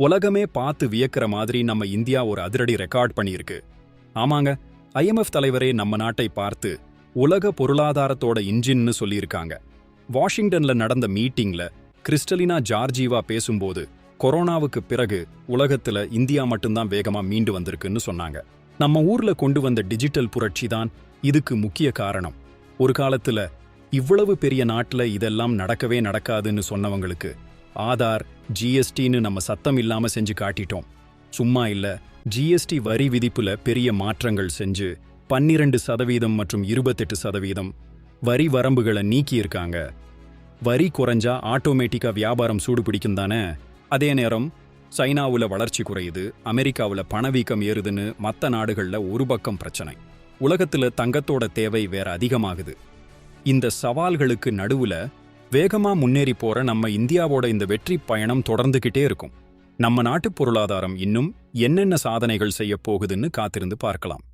உலகமே பார்த்து வியக்கிற மாதிரி நம்ம இந்தியா ஒரு அதிரடி ரெக்கார்ட் பண்ணியிருக்கு. ஆமாங்க ஐஎம்எஃப் தலைவரே நம்ம நாட்டை பார்த்து உலக பொருளாதாரத்தோட இன்ஜின்னு சொல்லியிருக்காங்க. வாஷிங்டன்ல நடந்த மீட்டிங்ல கிறிஸ்டலினா ஜார்ஜீவா பேசும்போது கொரோனாவுக்கு பிறகு உலகத்துல இந்தியா மட்டும்தான் வேகமா மீண்டு வந்திருக்குன்னு சொன்னாங்க. நம்ம ஊர்ல கொண்டு வந்த டிஜிட்டல் புரட்சி தான் இதுக்கு முக்கிய காரணம். ஒரு காலத்துல இவ்வளவு பெரிய நாட்டுல இதெல்லாம் நடக்கவே நடக்காதுன்னு சொன்னவங்களுக்கு ஆதார் ஜிஎஸ்டின்னு நம்ம சத்தம் இல்லாம செஞ்சு காட்டிட்டோம். சும்மா இல்ல ஜிஎஸ்டி வரி விதிப்புல பெரிய மாற்றங்கள் செஞ்சு பன்னிரண்டு சதவீதம் மற்றும் இருபத்தெட்டு சதவீதம் வரி வரம்புகளை நீக்கியிருக்காங்க. வரி குறைஞ்சா ஆட்டோமேட்டிக்கா வியாபாரம் சூடு பிடிக்கும் தானே? அதே நேரம் சைனாவுல வளர்ச்சி குறையுது அமெரிக்காவுல பணவீக்கம் ஏறுதுன்னு மத்த நாடுகள்ல ஒரு பக்கம் பிரச்சனை. உலகத்துல தங்கத்தோட தேவை வேற அதிகமாகுது. இந்த சவால்களுக்கு நடுவுல வேகமா முன்னேறி போற நம்ம இந்தியாவோட இந்த வெற்றி பயணம் தொடர்ந்துகிட்டே இருக்கும். நம்ம நாட்டு பொருளாதாரம் இன்னும் என்னென்ன சாதனைகள் செய்ய போகுதுன்னு காத்திருந்து பார்க்கலாம்.